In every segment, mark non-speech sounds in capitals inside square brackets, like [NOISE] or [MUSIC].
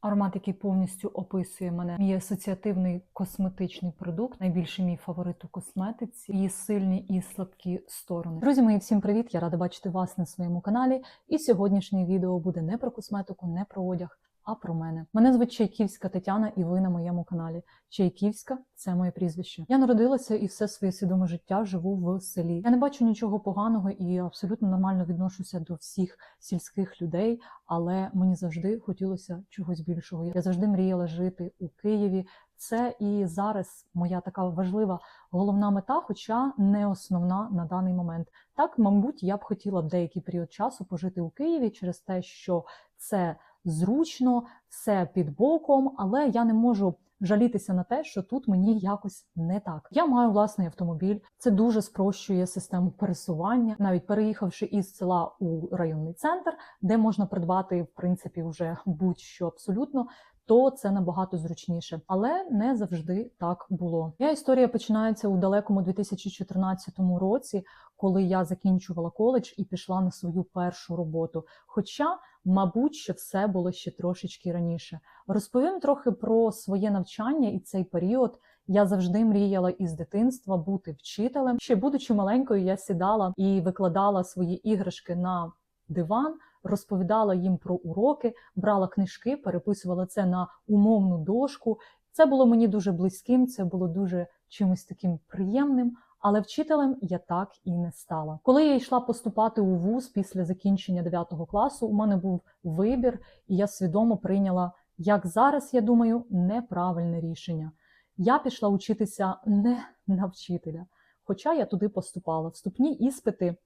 Аромат, який повністю описує мене, мій асоціативний косметичний продукт, найбільший мій фаворит у косметиці, її сильні і слабкі сторони. Друзі мої, всім привіт! Я рада бачити вас на своєму каналі. І сьогоднішнє відео буде не про косметику, не про одяг, а про мене. Мене звуть Чайківська Тетяна, і ви на моєму каналі. Чайківська це моє прізвище. Я народилася і все своє свідоме життя живу в селі. Я не бачу нічого поганого і абсолютно нормально відношуся до всіх сільських людей, але мені завжди хотілося чогось більшого. Я завжди мріяла жити у Києві. Це і зараз моя така важлива головна мета, хоча не основна на даний момент. Так, мабуть, я б хотіла деякий період часу пожити у Києві через те, що це зручно, все під боком, але я не можу жалітися на те, що тут мені якось не так. Я маю власний автомобіль, це дуже спрощує систему пересування, навіть переїхавши із села у районний центр, де можна придбати в принципі вже будь-що абсолютно. То це набагато зручніше, але не завжди так було. Моя історія починається у далекому 2014 році, коли я закінчувала коледж і пішла на свою першу роботу. Хоча, мабуть, що все було ще трошечки раніше. Розповім трохи про своє навчання і цей період. Я завжди мріяла із дитинства бути вчителем. Ще будучи маленькою, я сідала і викладала свої іграшки на диван, розповідала їм про уроки, брала книжки, переписувала це на умовну дошку. Це було мені дуже близьким, це було дуже чимось таким приємним. Але вчителем я так і не стала. Коли я йшла поступати у вуз після закінчення 9 класу, у мене був вибір, і я свідомо прийняла, як зараз я думаю, неправильне рішення. Я пішла учитися не на вчителя, хоча я туди поступала. Вступні іспити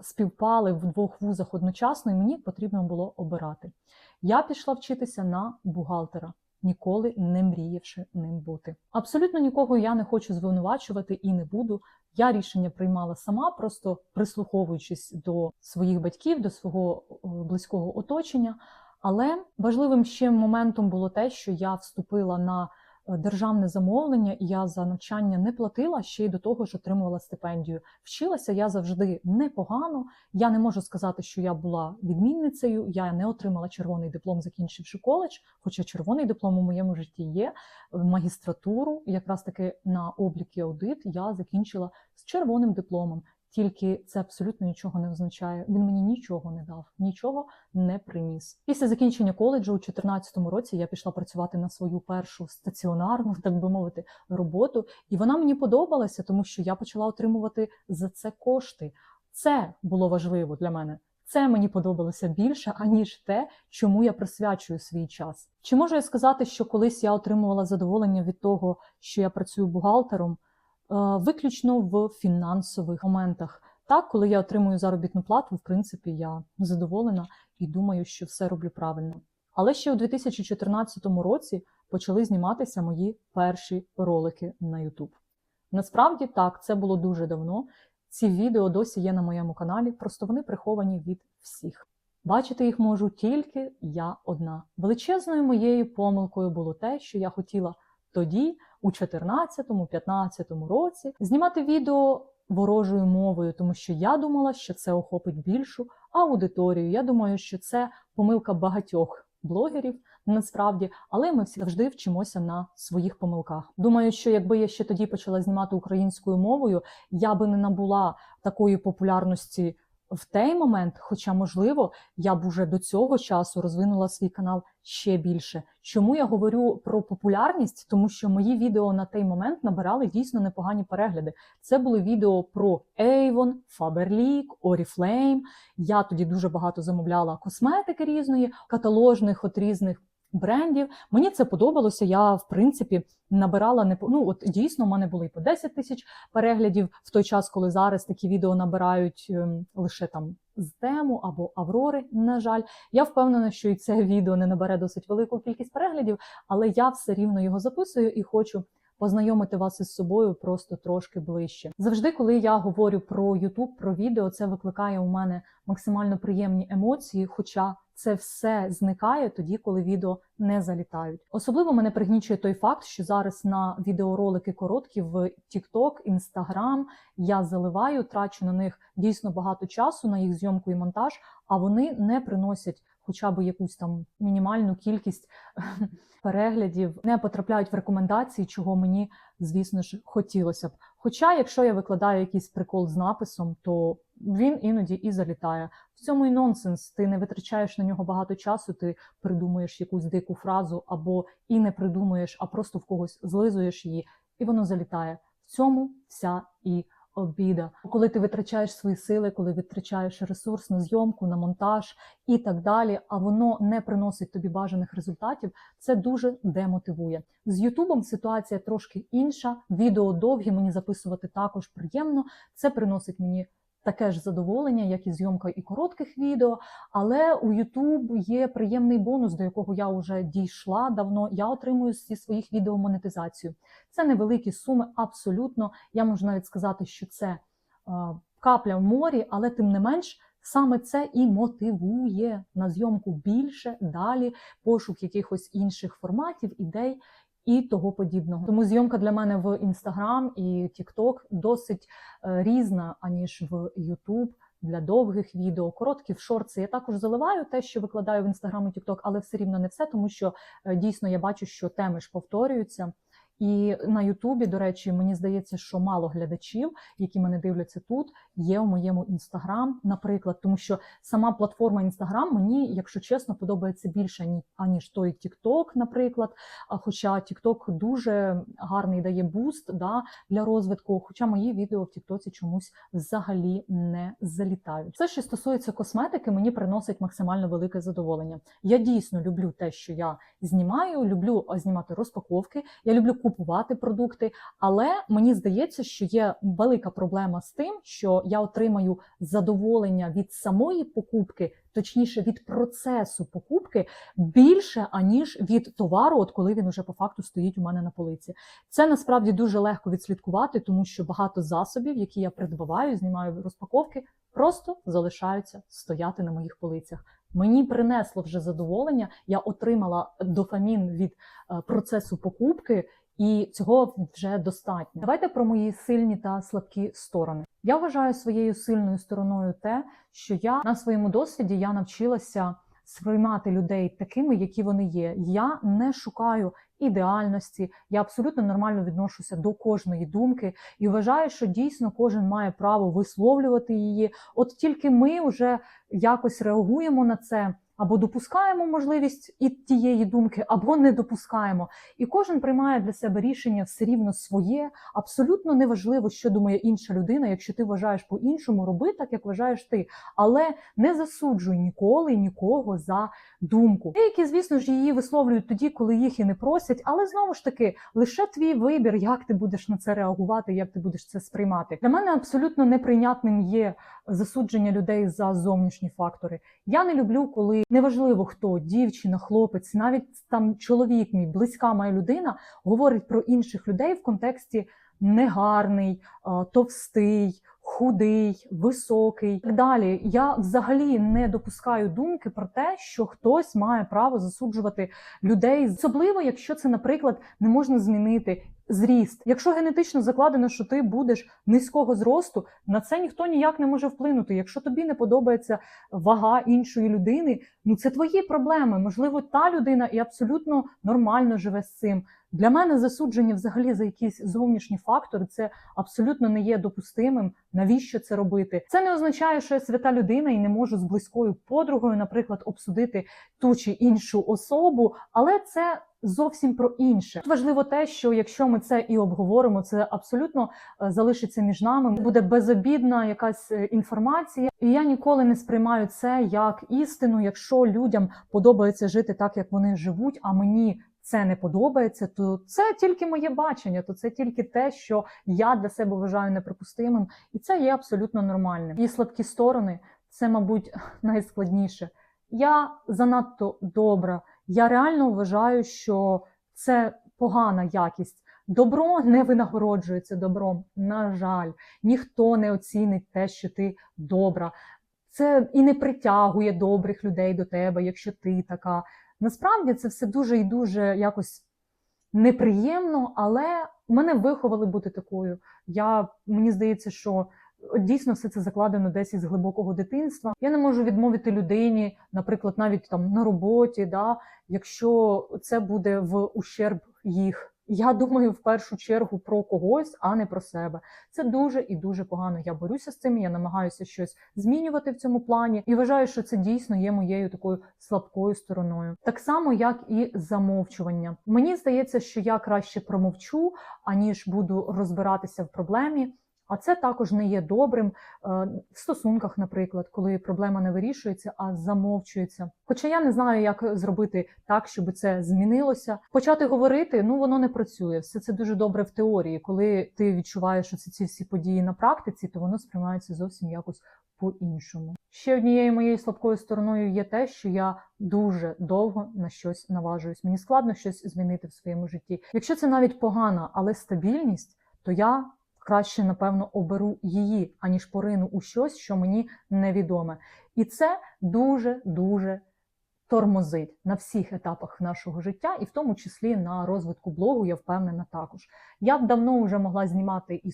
співпали в двох вузах одночасно, і мені потрібно було обирати. Я пішла вчитися на бухгалтера, ніколи не мріявши ним бути. Абсолютно нікого я не хочу звинувачувати і не буду. Я рішення приймала сама, просто прислуховуючись до своїх батьків, до свого близького оточення. Але важливим ще моментом було те, що я вступила на державне замовлення, і я за навчання не платила ще й до того ж отримувала стипендію. Вчилася я завжди непогано. Я не можу сказати, що я була відмінницею. Я не отримала червоний диплом, закінчивши коледж. Хоча червоний диплом у моєму житті є. Магістратуру, якраз таки на облік і аудит, я закінчила з червоним дипломом. Тільки це абсолютно нічого не означає. Він мені нічого не дав, нічого не приніс. Після закінчення коледжу у 2014 році я пішла працювати на свою першу стаціонарну, так би мовити, роботу, і вона мені подобалася, тому що я почала отримувати за це кошти. Це було важливо для мене. Це мені подобалося більше, аніж те, чому я присвячую свій час. Чи можу я сказати, що колись я отримувала задоволення від того, що я працюю бухгалтером? Виключно в фінансових моментах. Так, коли я отримую заробітну плату, в принципі, я задоволена і думаю, що все роблю правильно. Але ще у 2014 році почали зніматися мої перші ролики на YouTube. Насправді так, це було дуже давно. Ці відео досі є на моєму каналі, просто вони приховані від всіх. Бачити їх можу тільки я одна. Величезною моєю помилкою було те, що я хотіла тоді, у 2014-2015 році, знімати відео ворожою мовою, тому що я думала, що це охопить більшу аудиторію. Я думаю, що це помилка багатьох блогерів. Насправді, але ми всі завжди вчимося на своїх помилках. Думаю, що якби я ще тоді почала знімати українською мовою, я би не набула такої популярності в той момент, хоча, можливо, я б уже до цього часу розвинула свій канал ще більше. Чому я говорю про популярність? Тому що мої відео на той момент набирали дійсно непогані перегляди. Це були відео про Avon, Faberlic, Oriflame. Я тоді дуже багато замовляла косметики різної, каталожних от різних брендів. Мені це подобалося. Я, в принципі, набирала не ну, от дійсно, у мене були і по 10 тисяч переглядів в той час, коли зараз такі відео набирають ем, лише там з тему або Аврори. На жаль, я впевнена, що і це [LAUGHS] відео не набере досить велику кількість переглядів, але я все рівно його записую і хочу. Познайомити вас із собою просто трошки ближче. Завжди, коли я говорю про YouTube, про відео, це викликає у мене максимально приємні емоції. Хоча це все зникає тоді, коли відео не залітають. Особливо мене пригнічує той факт, що зараз на відеоролики короткі в TikTok, Instagram я заливаю, трачу на них дійсно багато часу на їх зйомку і монтаж, а вони не приносять хоча б якусь там мінімальну кількість [LAUGHS] переглядів, не потрапляють в рекомендації, чого мені, звісно ж, хотілося б. Хоча, якщо я викладаю якийсь прикол з написом, то він іноді і залітає. В цьому і нонсенс. Ти не витрачаєш на нього багато часу, ти придумуєш якусь дику фразу, або і не придумуєш, а просто в когось злизуєш її, і воно залітає. В цьому вся і обіда. Коли ти витрачаєш свої сили, коли витрачаєш ресурс на зйомку, на монтаж і так далі, а воно не приносить тобі бажаних результатів, це дуже демотивує. З Ютубом ситуація трошки інша. Відео довгі мені записувати також приємно. Це приносить мені. Таке ж задоволення, як і зйомка і коротких відео, але у YouTube є приємний бонус, до якого я вже дійшла давно. Я отримую зі своїх відео монетизацію. Це невеликі суми, абсолютно. Я можу навіть сказати, що це е, капля в морі, але тим не менш. Саме це і мотивує на зйомку більше, далі пошук якихось інших форматів, ідей і того подібного. Тому зйомка для мене в Instagram і TikTok досить е, різна, аніж в YouTube для довгих відео, короткі в шорти. Я також заливаю те, що викладаю в інстаграм і тікток, але все рівно не все, тому що е, дійсно я бачу, що теми ж повторюються. І на Ютубі, до речі, мені здається, що мало глядачів, які мене дивляться тут, є у моєму інстаграм, наприклад, тому що сама платформа Інстаграм мені, якщо чесно, подобається більше ні- аніж той Тікток, наприклад. Хоча Тікток дуже гарний дає буст да, для розвитку, хоча мої відео в Тіктоці чомусь взагалі не залітають. Все, що стосується косметики, мені приносить максимально велике задоволення. Я дійсно люблю те, що я знімаю, люблю знімати розпаковки. Я люблю купувати продукти, але мені здається, що є велика проблема з тим, що я отримаю задоволення від самої покупки, точніше від процесу покупки, більше аніж від товару, от коли він уже по факту стоїть у мене на полиці. Це насправді дуже легко відслідкувати, тому що багато засобів, які я придбаваю, знімаю розпаковки, просто залишаються стояти на моїх полицях. Мені принесло вже задоволення, я отримала дофамін від е, процесу покупки, і цього вже достатньо. Давайте про мої сильні та слабкі сторони. Я вважаю своєю сильною стороною те, що я на своєму досвіді я навчилася сприймати людей такими, які вони є. Я не шукаю ідеальності, я абсолютно нормально відношуся до кожної думки і вважаю, що дійсно кожен має право висловлювати її. От тільки ми вже якось реагуємо на це. Або допускаємо можливість і тієї думки, або не допускаємо. І кожен приймає для себе рішення все рівно своє. Абсолютно неважливо, що думає інша людина. Якщо ти вважаєш по-іншому, роби так, як вважаєш ти. Але не засуджуй ніколи нікого за думку. Деякі, звісно ж, її висловлюють тоді, коли їх і не просять. Але знову ж таки, лише твій вибір, як ти будеш на це реагувати, як ти будеш це сприймати. Для мене абсолютно неприйнятним є засудження людей за зовнішні фактори. Я не люблю, коли неважливо хто, дівчина, хлопець, навіть там чоловік, мій близька моя людина, говорить про інших людей в контексті негарний, товстий, худий, високий і так далі. Я взагалі не допускаю думки про те, що хтось має право засуджувати людей, особливо якщо це, наприклад, не можна змінити. Зріст, якщо генетично закладено, що ти будеш низького зросту, на це ніхто ніяк не може вплинути. Якщо тобі не подобається вага іншої людини, ну це твої проблеми. Можливо, та людина і абсолютно нормально живе з цим. Для мене засудження взагалі за якісь зовнішні фактори це абсолютно не є допустимим. Навіщо це робити? Це не означає, що я свята людина і не можу з близькою подругою, наприклад, обсудити ту чи іншу особу, але це. Зовсім про інше Тут важливо те, що якщо ми це і обговоримо, це абсолютно е, залишиться між нами. Буде безобідна якась е, інформація, і я ніколи не сприймаю це як істину. Якщо людям подобається жити так, як вони живуть, а мені це не подобається, то це тільки моє бачення, то це тільки те, що я для себе вважаю неприпустимим, і це є абсолютно нормальним. І слабкі сторони це, мабуть, [LAUGHS] найскладніше. Я занадто добра. Я реально вважаю, що це погана якість. Добро не винагороджується добром. На жаль, ніхто не оцінить те, що ти добра. Це і не притягує добрих людей до тебе, якщо ти така. Насправді це все дуже і дуже якось неприємно, але мене виховали бути такою. Я мені здається, що Дійсно, все це закладено десь із глибокого дитинства. Я не можу відмовити людині, наприклад, навіть там на роботі, да, якщо це буде в ущерб їх. Я думаю в першу чергу про когось, а не про себе. Це дуже і дуже погано. Я борюся з цим. Я намагаюся щось змінювати в цьому плані, і вважаю, що це дійсно є моєю такою слабкою стороною. Так само, як і замовчування. Мені здається, що я краще промовчу, аніж буду розбиратися в проблемі. А це також не є добрим е, в стосунках, наприклад, коли проблема не вирішується, а замовчується. Хоча я не знаю, як зробити так, щоб це змінилося. Почати говорити, ну воно не працює. Все це дуже добре в теорії. Коли ти відчуваєш що це ці всі події на практиці, то воно сприймається зовсім якось по-іншому. Ще однією моєю слабкою стороною є те, що я дуже довго на щось наважуюсь. Мені складно щось змінити в своєму житті. Якщо це навіть погана, але стабільність, то я краще, напевно, оберу її, аніж порину у щось, що мені невідоме. І це дуже-дуже тормозить на всіх етапах нашого життя, і в тому числі на розвитку блогу, я впевнена також. Я б давно вже могла знімати і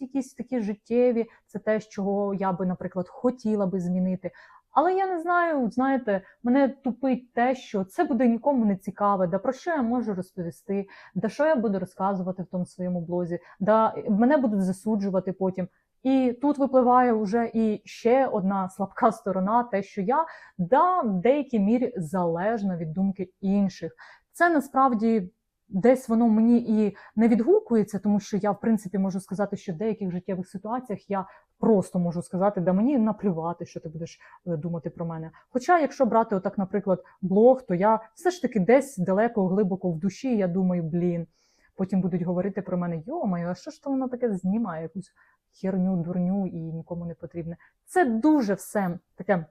якісь такі життєві, це те, чого я би, наприклад, хотіла би змінити. Але я не знаю, знаєте, мене тупить те, що це буде нікому не цікаве, да про що я можу розповісти, да що я буду розказувати в тому своєму блозі, да мене будуть засуджувати потім. І тут випливає вже і ще одна слабка сторона, те, що я да в деякій мірі залежна від думки інших. Це насправді десь воно мені і не відгукується, тому що я, в принципі, можу сказати, що в деяких життєвих ситуаціях я просто можу сказати, да мені наплювати, що ти будеш е, думати про мене. Хоча, якщо брати, отак, наприклад, блог, то я все ж таки десь далеко, глибоко в душі, я думаю, блін. Потім будуть говорити про мене, йомаю, а що ж то воно таке знімає, якусь херню, дурню і нікому не потрібне. Це дуже все таке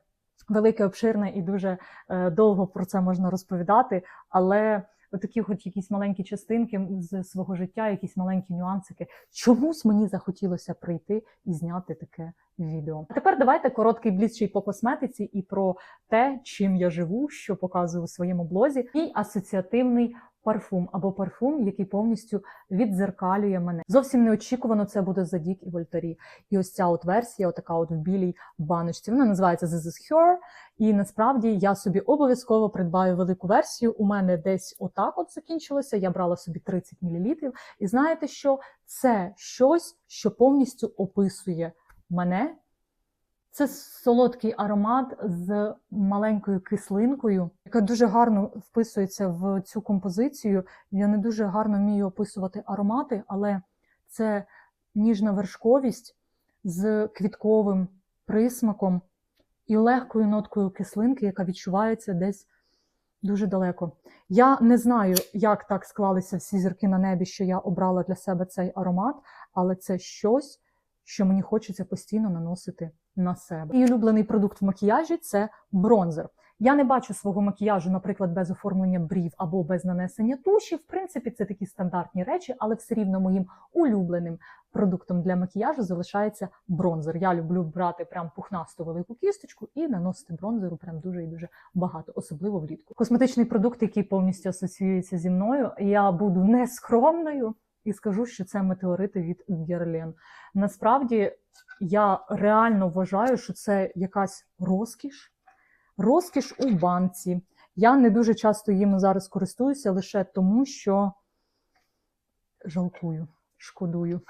велике, обширне і дуже е, довго про це можна розповідати, але такі хоч якісь маленькі частинки з свого життя, якісь маленькі нюансики. Чомусь мені захотілося прийти і зняти таке відео. А тепер давайте короткий бліц по косметиці і про те, чим я живу, що показую у своєму блозі, і асоціативний парфум або парфум, який повністю віддзеркалює мене. Зовсім неочікувано це буде Задік і Вольтарі. І ось ця от версія, отака от в білій баночці. Вона називається This is Her. І насправді я собі обов'язково придбаю велику версію. У мене десь отак от закінчилося. Я брала собі 30 мл. І знаєте що? Це щось, що повністю описує мене. Це солодкий аромат з маленькою кислинкою, яка дуже гарно вписується в цю композицію. Я не дуже гарно вмію описувати аромати, але це ніжна вершковість з квітковим присмаком і легкою ноткою кислинки, яка відчувається десь дуже далеко. Я не знаю, як так склалися всі зірки на небі, що я обрала для себе цей аромат, але це щось, що мені хочеться постійно наносити на себе. Мій улюблений продукт в макіяжі це бронзер. Я не бачу свого макіяжу, наприклад, без оформлення брів або без нанесення туші. В принципі, це такі стандартні речі, але все рівно моїм улюбленим продуктом для макіяжу залишається бронзер. Я люблю брати прям пухнасту велику кісточку і наносити бронзеру прям дуже і дуже багато, особливо влітку. Косметичний продукт, який повністю асоціюється зі мною. Я буду нескромною і скажу, що це метеорити від Guerlain. Насправді я реально вважаю, що це якась розкіш, розкіш у банці. Я не дуже часто їм зараз користуюся лише тому, що жалкую, шкодую.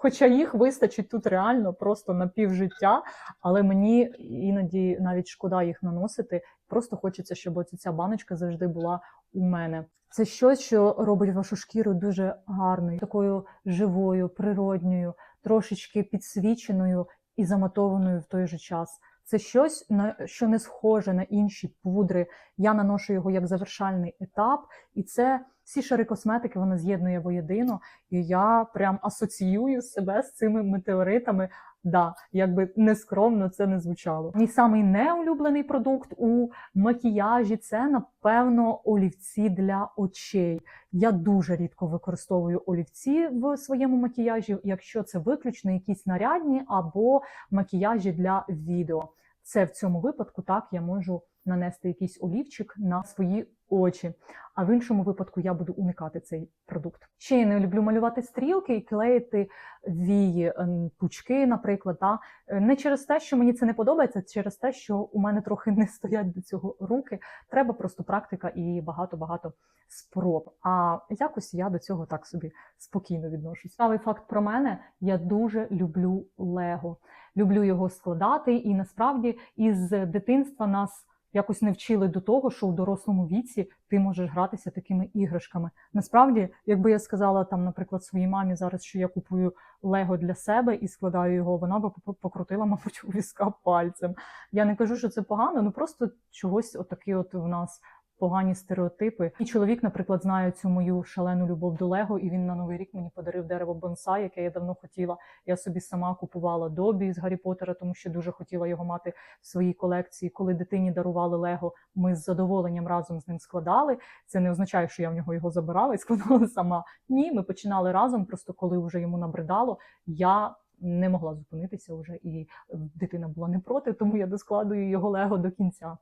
Хоча їх вистачить тут реально просто на півжиття, але мені іноді навіть шкода їх наносити. Просто хочеться, щоб оця ця баночка завжди була у мене. Це щось, що робить вашу шкіру дуже гарною, такою живою, природньою, трошечки підсвіченою і заматованою в той же час. Це щось, на що не схоже на інші пудри. Я наношу його як завершальний етап, і це всі шари косметики вона з'єднує воєдино. І я прям асоціюю себе з цими метеоритами. Да, якби нескромно це не звучало. Мій самий неулюблений продукт у макіяжі це, напевно, олівці для очей. Я дуже рідко використовую олівці в своєму макіяжі, якщо це виключно якісь нарядні або макіяжі для відео. Це в цьому випадку так я можу нанести якийсь олівчик на свої очі. А в іншому випадку я буду уникати цей продукт. Ще я не люблю малювати стрілки і клеїти вії, ем, пучки, наприклад. Та? Е, Не через те, що мені це не подобається, а через те, що у мене трохи [LAUGHS] не стоять до цього руки. Треба просто практика і багато-багато спроб. А якось я до цього так собі спокійно відношусь. Цікавий факт про мене: я дуже люблю Лего. Люблю його складати, і насправді із дитинства нас якось не вчили до того, що у дорослому віці ти можеш гратися такими іграшками. Насправді, якби я сказала там, наприклад, своїй мамі зараз, що я купую Лего для себе і складаю його, вона би покрутила, мабуть, у візка пальцем. Я не кажу, що це погано, ну просто чогось отакі от в нас. Погані стереотипи. І чоловік, наприклад, знає цю мою шалену любов до Лего, і він на новий рік мені подарив дерево бонсай, яке я давно хотіла. Я собі сама купувала Добі з Гаррі Поттера, тому що дуже хотіла його мати в своїй колекції. Коли дитині дарували Лего, ми з задоволенням разом з ним складали. Це не означає, що я в нього його забирала і [LAUGHS] складала сама. Ні, ми починали разом. Просто коли вже йому набридало, я не могла зупинитися вже, і дитина була не проти, тому я доскладую його Лего до кінця.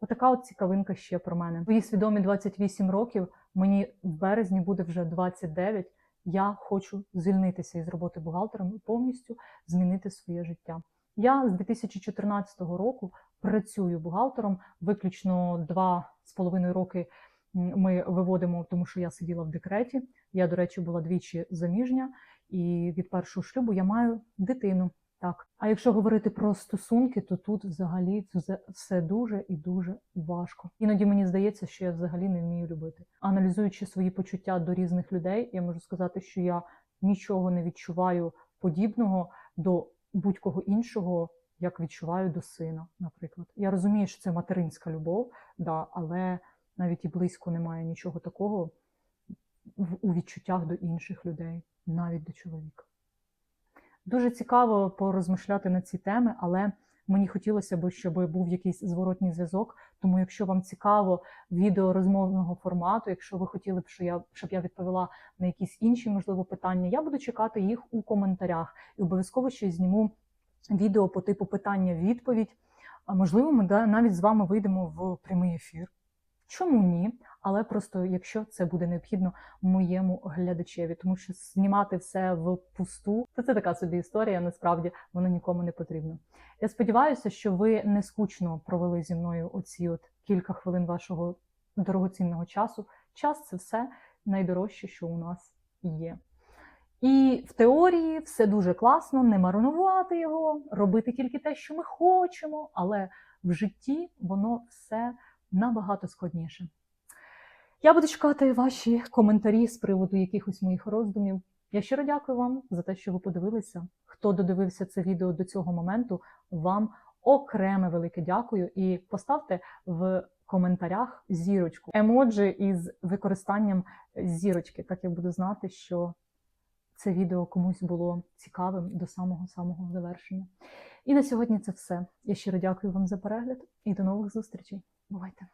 Отака от цікавинка ще про мене. Твої свідомі 28 років. Мені в березні буде вже 29. Я хочу звільнитися із роботи бухгалтером і повністю змінити своє життя. Я з 2014 року працюю бухгалтером. Виключно два з половиною роки ми виводимо, тому що я сиділа в декреті. Я, до речі, була двічі заміжня, і від першого шлюбу я маю дитину. Так, а якщо говорити про стосунки, то тут взагалі це все дуже і дуже важко. Іноді мені здається, що я взагалі не вмію любити. Аналізуючи свої почуття до різних людей, я можу сказати, що я нічого не відчуваю подібного до будь-кого іншого, як відчуваю до сина, наприклад. Я розумію, що це материнська любов, да, але навіть і близько немає нічого такого у відчуттях до інших людей, навіть до чоловіка. Дуже цікаво порозмишляти на ці теми, але мені хотілося б, щоб був якийсь зворотній зв'язок. Тому, якщо вам цікаво відео розмовного формату, якщо ви хотіли б, щоб я, щоб я відповіла на якісь інші можливо питання, я буду чекати їх у коментарях і обов'язково ще зніму відео по типу питання-відповідь. А можливо, ми навіть з вами вийдемо в прямий ефір. Чому ні? Але просто якщо це буде необхідно моєму глядачеві, тому що знімати все в пусту, то це така собі історія. Насправді воно нікому не потрібно. Я сподіваюся, що ви не скучно провели зі мною оці от кілька хвилин вашого дорогоцінного часу. Час це все найдорожче, що у нас є. І в теорії все дуже класно, не марнувати його, робити тільки те, що ми хочемо, але в житті воно все набагато складніше. Я буду чекати ваші коментарі з приводу якихось моїх роздумів. Я щиро дякую вам за те, що ви подивилися. Хто додивився це відео до цього моменту, вам окреме велике дякую. І поставте в коментарях зірочку, емоджі із використанням зірочки. Так я буду знати, що це відео комусь було цікавим до самого самого завершення. І на сьогодні це все. Я щиро дякую вам за перегляд і до нових зустрічей. Бувайте!